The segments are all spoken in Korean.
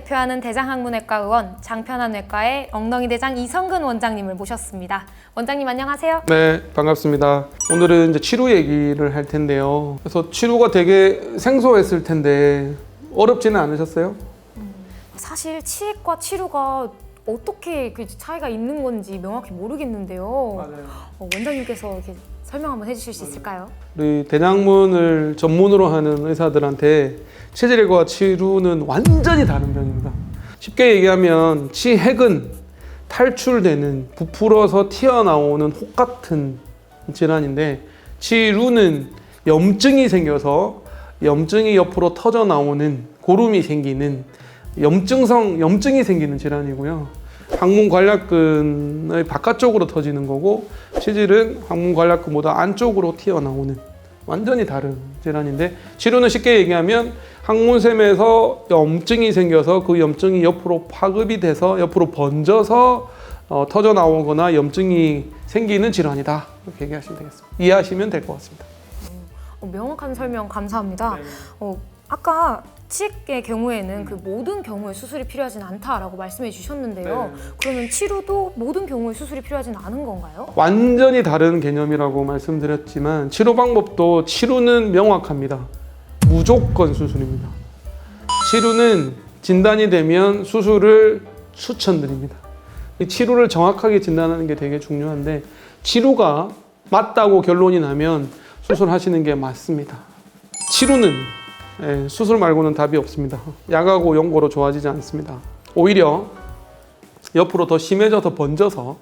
대표하는 대장학문외과 의원 장편환외과의 엉덩이 대장 이성근 원장님을 모셨습니다. 원장님 안녕하세요. 네, 반갑습니다. 오늘은 이제 치료 얘기를 할 텐데요. 그래서 치료가 되게 생소했을 텐데 어렵지는 않으셨어요? 사실 치액과 치료가 어떻게 그 차이가 있는 건지 명확히 모르겠는데요. 어, 원장님께서 이렇게 설명 한번 해주실 수 있을까요? 우리 대장문을 전문으로 하는 의사들한테 치질과 치루는 완전히 다른 병입니다. 쉽게 얘기하면 치핵은 탈출되는 부풀어서 튀어나오는 혹 같은 질환인데 치루는 염증이 생겨서 염증이 옆으로 터져 나오는 고름이 생기는 염증성 염증이 생기는 질환이고요. 항문 관략근의 바깥쪽으로 터지는 거고 치질은 항문 관략근보다 안쪽으로 튀어나오는 완전히 다른 질환인데 치료는 쉽게 얘기하면 항문샘에서 염증이 생겨서 그 염증이 옆으로 파급이 돼서 옆으로 번져서 어, 터져 나오거나 염증이 생기는 질환이다 이렇게 얘기하시면 되겠습니다. 이해하시면 될 것 같습니다. 어, 명확한 설명 감사합니다. 어, 아까 치액의 경우에는 그 모든 경우에 수술이 필요하진 않다라고 말씀해 주셨는데요. 그러면 치료도 모든 경우에 수술이 필요하진 않은 건가요? 완전히 다른 개념이라고 말씀드렸지만 치료 방법도 치료는 명확합니다. 무조건 수술입니다. 치료는 진단이 되면 수술을 추천드립니다. 이 치료를 정확하게 진단하는 게 되게 중요한데 치료가 맞다고 결론이 나면 수술하시는 게 맞습니다. 치료는 예, 수술 말고는 답이 없습니다. 약하고 연고로 좋아지지 않습니다. 오히려 옆으로 더 심해져서 번져서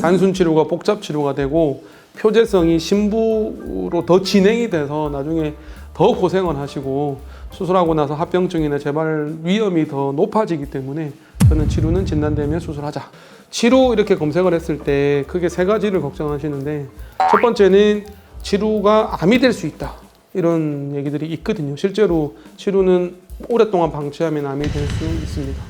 단순 치료가 복잡 치료가 되고 표재성이 심부로 더 진행이 돼서 나중에 더 고생을 하시고 수술하고 나서 합병증이나 재발 위험이 더 높아지기 때문에 저는 치료는 진단되면 수술하자. 치료 이렇게 검색을 했을 때 크게 세 가지를 걱정하시는데 첫 번째는 치료가 암이 될 수 있다. 이런 얘기들이 있거든요. 실제로 치료는 오랫동안 방치하면 암이 될 수 있습니다.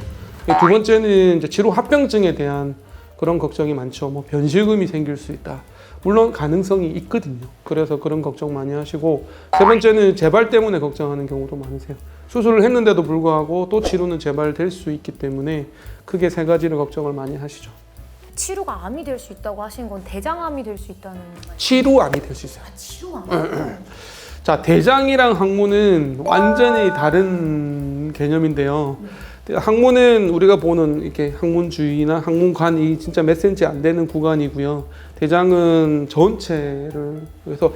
두 번째는 이제 치료 합병증에 대한 그런 걱정이 많죠. 뭐 변실금이 생길 수 있다. 물론 가능성이 있거든요. 그래서 그런 걱정 많이 하시고 세 번째는 재발 때문에 걱정하는 경우도 많으세요. 수술을 했는데도 불구하고 또 치료는 재발될 수 있기 때문에 크게 세 가지를 걱정을 많이 하시죠. 치료가 암이 될 수 있다고 하신 건 대장암이 될 수 있다는 말. 치료암이 될 수 있어요. 아, 치료암. 자, 대장이랑 항문은 완전히 다른 개념인데요. 항문은 우리가 보는 이렇게 항문 주위나 항문관이 진짜 몇 센치 안 되는 구간이고요. 대장은 전체를 그래서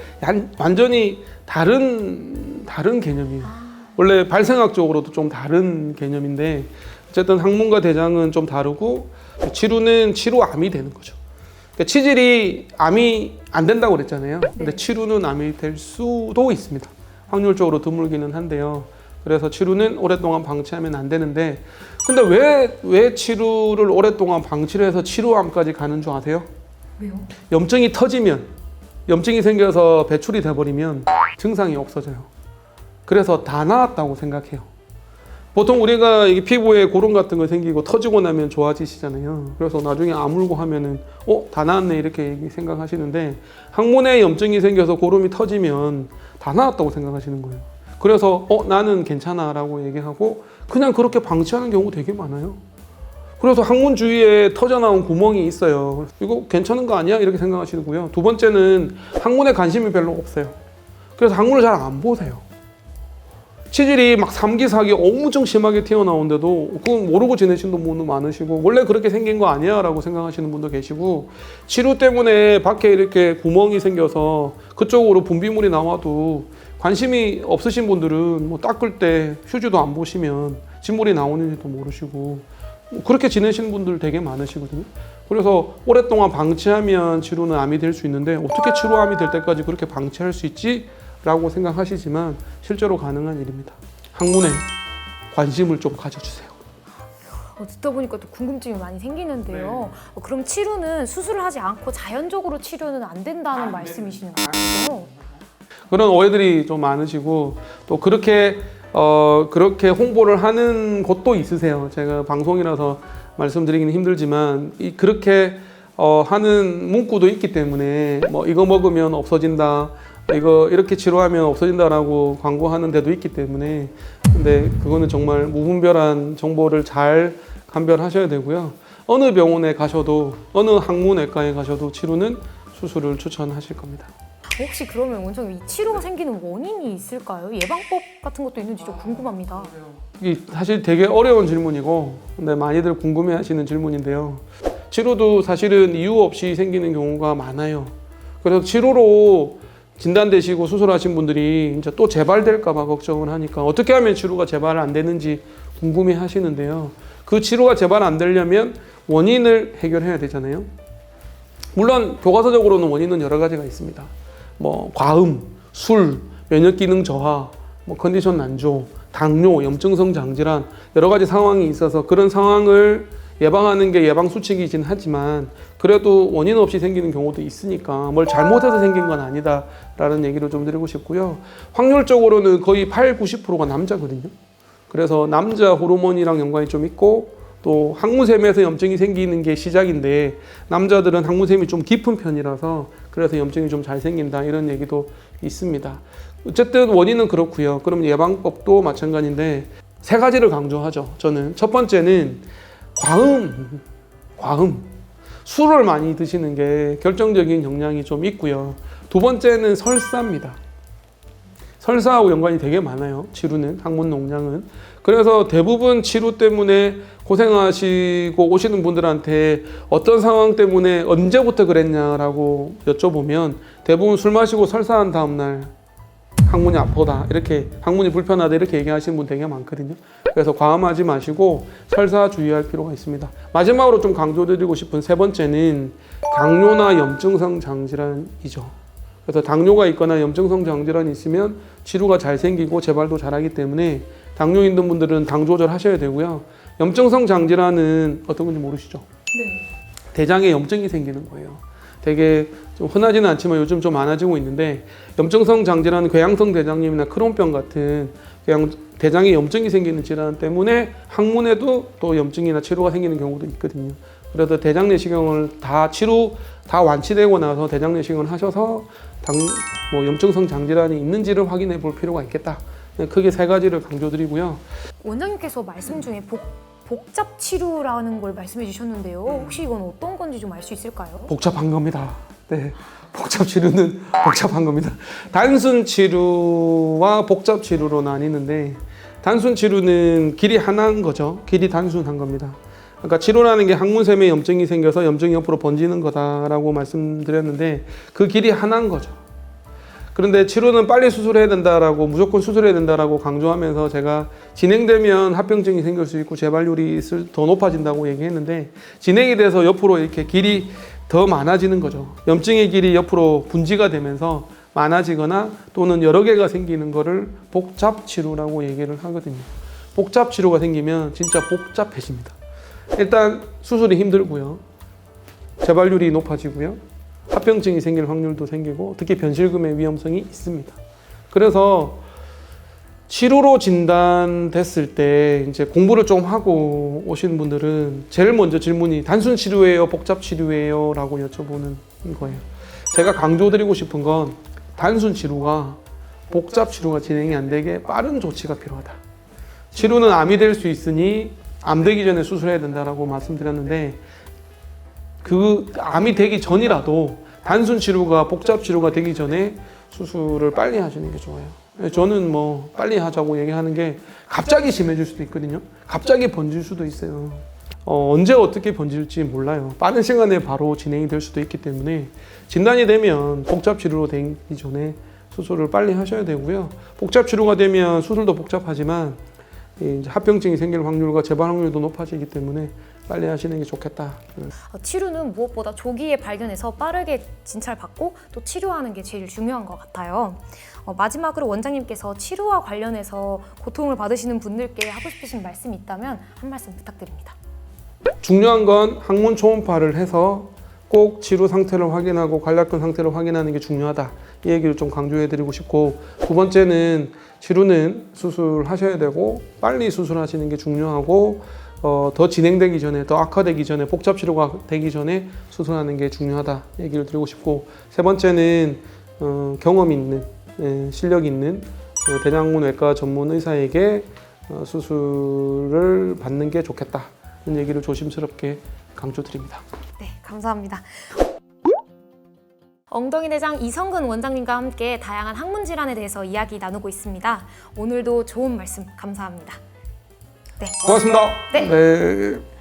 완전히 다른 다른 개념이에요. 원래 발생학적으로도 좀 다른 개념인데 어쨌든 항문과 대장은 좀 다르고 치료는 치료암이 되는 거죠. 그러니까 치질이 암이 안 된다고 그랬잖아요. 근데 치료는 암이 될 수도 있습니다. 확률적으로 드물기는 한데요. 그래서 치료는 오랫동안 방치하면 안 되는데, 근데 왜, 왜 치료를 오랫동안 방치를 해서 치료암까지 가는 줄 아세요? 왜요? 염증이 터지면, 염증이 생겨서 배출이 돼버리면 증상이 없어져요. 그래서 다 나았다고 생각해요. 보통 우리가 이게 피부에 고름 같은 거 생기고 터지고 나면 좋아지시잖아요. 그래서 나중에 아물고 하면은 어, 다 나았네 이렇게 생각하시는데 항문에 염증이 생겨서 고름이 터지면 다 나았다고 생각하시는 거예요. 그래서 어, 나는 괜찮아라고 얘기하고 그냥 그렇게 방치하는 경우 되게 많아요. 그래서 항문 주위에 터져 나온 구멍이 있어요. 이거 괜찮은 거 아니야? 이렇게 생각하시고요. 두 번째는 항문에 관심이 별로 없어요. 그래서 항문을 잘 안 보세요. 치질이 막 3기, 4기 엄청 심하게 튀어나오는데도 그건 모르고 지내시는 분도 많으시고 원래 그렇게 생긴 거 아니야 라고 생각하시는 분도 계시고 치료 때문에 밖에 이렇게 구멍이 생겨서 그쪽으로 분비물이 나와도 관심이 없으신 분들은 뭐 닦을 때 휴지도 안 보시면 진물이 나오는지도 모르시고 뭐 그렇게 지내시는 분들 되게 많으시거든요. 그래서 오랫동안 방치하면 치료는 암이 될 수 있는데 어떻게 치료암이 될 때까지 그렇게 방치할 수 있지? 라고 생각하시지만 실제로 가능한 일입니다. 항문에 관심을 좀 가져주세요. 어, 듣다 보니까 또 궁금증이 많이 생기는데요. 어, 그럼 치료는 수술을 하지 않고 자연적으로 치료는 안 된다는 말씀이시는 거죠? 그런 오해들이 좀 많으시고 또 그렇게 어 그렇게 홍보를 하는 곳도 있으세요. 제가 방송이라서 말씀드리기는 힘들지만 이 그렇게 어 하는 문구도 있기 때문에 뭐 이거 먹으면 없어진다. 이거 이렇게 치료하면 없어진다라고 광고하는 데도 있기 때문에 근데 그거는 정말 무분별한 정보를 잘 감별하셔야 되고요. 어느 병원에 가셔도 어느 항문외과에 가셔도 치료는 수술을 추천하실 겁니다. 혹시 그러면 원장님 이 치료가 생기는 원인이 있을까요? 예방법 같은 것도 있는지 좀 궁금합니다. 이 사실 되게 어려운 질문이고 근데 많이들 궁금해하시는 질문인데요. 치료도 사실은 이유 없이 생기는 경우가 많아요. 그래서 치료로 진단되시고 수술하신 분들이 이제 또 재발될까봐 걱정을 하니까 어떻게 하면 치료가 재발 안 되는지 궁금해 하시는데요. 그 치료가 재발 안 되려면 원인을 해결해야 되잖아요. 물론 교과서적으로는 원인은 여러 가지가 있습니다. 뭐 과음, 술, 면역 기능 저하, 뭐 컨디션 난조, 당뇨, 염증성 장질환 여러 가지 상황이 있어서 그런 상황을 예방하는 게 예방 수칙이긴 하지만 그래도 원인 없이 생기는 경우도 있으니까 뭘 잘못해서 생긴 건 아니다라는 얘기를 좀 드리고 싶고요. 확률적으로는 거의 8, 90%가 남자거든요. 그래서 남자 호르몬이랑 연관이 좀 있고 또 항문샘에서 염증이 생기는 게 시작인데 남자들은 항문샘이 좀 깊은 편이라서 그래서 염증이 좀 잘 생긴다 이런 얘기도 있습니다. 어쨌든 원인은 그렇고요. 그럼 예방법도 마찬가지인데 세 가지를 강조하죠. 저는 첫 번째는 과음, 과음. 술을 많이 드시는 게 결정적인 영향이 좀 있고요. 두 번째는 설사입니다. 설사하고 연관이 되게 많아요. 치료는 항문 농량은. 그래서 대부분 치료 때문에 고생하시고 오시는 분들한테 어떤 상황 때문에 언제부터 그랬냐라고 여쭤보면 대부분 술 마시고 설사한 다음 날 항문이 아프다 이렇게 항문이 불편하다 이렇게 얘기하시는 분 되게 많거든요. 그래서 과음하지 마시고 설사 주의할 필요가 있습니다. 마지막으로 좀 강조드리고 싶은 세 번째는 당뇨나 염증성 장질환이죠. 그래서 당뇨가 있거나 염증성 장질환이 있으면 치료가 잘 생기고 재발도 잘하기 때문에 당뇨 있는 분들은 당 조절하셔야 되고요. 염증성 장질환은 어떤 건지 모르시죠? 네. 대장에 염증이 생기는 거예요. 되게 좀 흔하지는 않지만 요즘 좀 많아지고 있는데 염증성 장질환은 궤양성 대장염이나 크론병 같은 그냥 대장에 염증이 생기는 질환 때문에 항문에도 또 염증이나 치료가 생기는 경우도 있거든요. 그래서 대장 내시경을 다 치료 다 완치되고 나서 대장 내시경을 하셔서 당, 뭐 염증성 장질환이 있는지를 확인해 볼 필요가 있겠다. 네, 크게 세 가지를 강조드리고요. 원장님께서 말씀 중에 복, 복잡 치료라는 걸 말씀해 주셨는데요. 혹시 이건 어떤 건지 좀 알 수 있을까요? 복잡한 겁니다. 네. 복잡 치료는 복잡한 겁니다. 단순 치료와 복잡 치료로 나뉘는데 단순 치료는 길이 하나인 거죠. 길이 단순한 겁니다. 그러니까 치료라는 게 항문샘에 염증이 생겨서 염증이 옆으로 번지는 거다라고 말씀드렸는데 그 길이 하나인 거죠. 그런데 치료는 빨리 수술해야 된다라고 무조건 수술해야 된다라고 강조하면서 제가 진행되면 합병증이 생길 수 있고 재발률이 더 높아진다고 얘기했는데 진행이 돼서 옆으로 이렇게 길이 더 많아지는 거죠. 염증의 길이 옆으로 분지가 되면서 많아지거나 또는 여러 개가 생기는 거를 복잡 치료라고 얘기를 하거든요. 복잡 치료가 생기면 진짜 복잡해집니다. 일단 수술이 힘들고요. 재발률이 높아지고요. 합병증이 생길 확률도 생기고 특히 변실금의 위험성이 있습니다. 그래서 치료로 진단됐을 때 이제 공부를 좀 하고 오신 분들은 제일 먼저 질문이 단순 치료예요, 복잡 치료예요 라고 여쭤보는 거예요. 제가 강조드리고 싶은 건 단순 치료가 복잡 치료가 진행이 안 되게 빠른 조치가 필요하다. 치료는 암이 될 수 있으니 암 되기 전에 수술해야 된다라고 말씀드렸는데 그 암이 되기 전이라도 단순 치료가 복잡 치료가 되기 전에 수술을 빨리 하시는 게 좋아요. 예, 저는 뭐 빨리 하자고 얘기하는 게 갑자기 심해질 수도 있거든요. 갑자기 번질 수도 있어요. 어, 언제 어떻게 번질지 몰라요. 빠른 시간에 바로 진행이 될 수도 있기 때문에 진단이 되면 복잡 치료로 되기 전에 수술을 빨리 하셔야 되고요. 복잡 치료가 되면 수술도 복잡하지만 합병증이 생길 확률과 재발 확률도 높아지기 때문에 빨리 하시는 게 좋겠다. 어, 치료는 무엇보다 조기에 발견해서 빠르게 진찰받고 또 치료하는 게 제일 중요한 것 같아요. 어, 마지막으로 원장님께서 치료와 관련해서 고통을 받으시는 분들께 하고 싶으신 말씀이 있다면 한 말씀 부탁드립니다. 중요한 건 항문 초음파를 해서 꼭 치료 상태를 확인하고 관략근 상태를 확인하는 게 중요하다. 이 얘기를 좀 강조해 드리고 싶고 두 번째는 치료는 수술하셔야 되고 빨리 수술하시는 게 중요하고 어, 더 진행되기 전에 더 악화되기 전에 복잡 치료가 되기 전에 수술하는 게 중요하다 얘기를 드리고 싶고 세 번째는 어, 경험 있는 예, 실력 있는 어, 대장문 외과 전문 의사에게 어, 수술을 받는 게 좋겠다. 이런 얘기를 조심스럽게 강조드립니다. 네, 감사합니다. 엉덩이 대장 이성근 원장님과 함께 다양한 항문 질환에 대해서 이야기 나누고 있습니다. 오늘도 좋은 말씀 감사합니다. 네. 고맙습니다. 네. 네.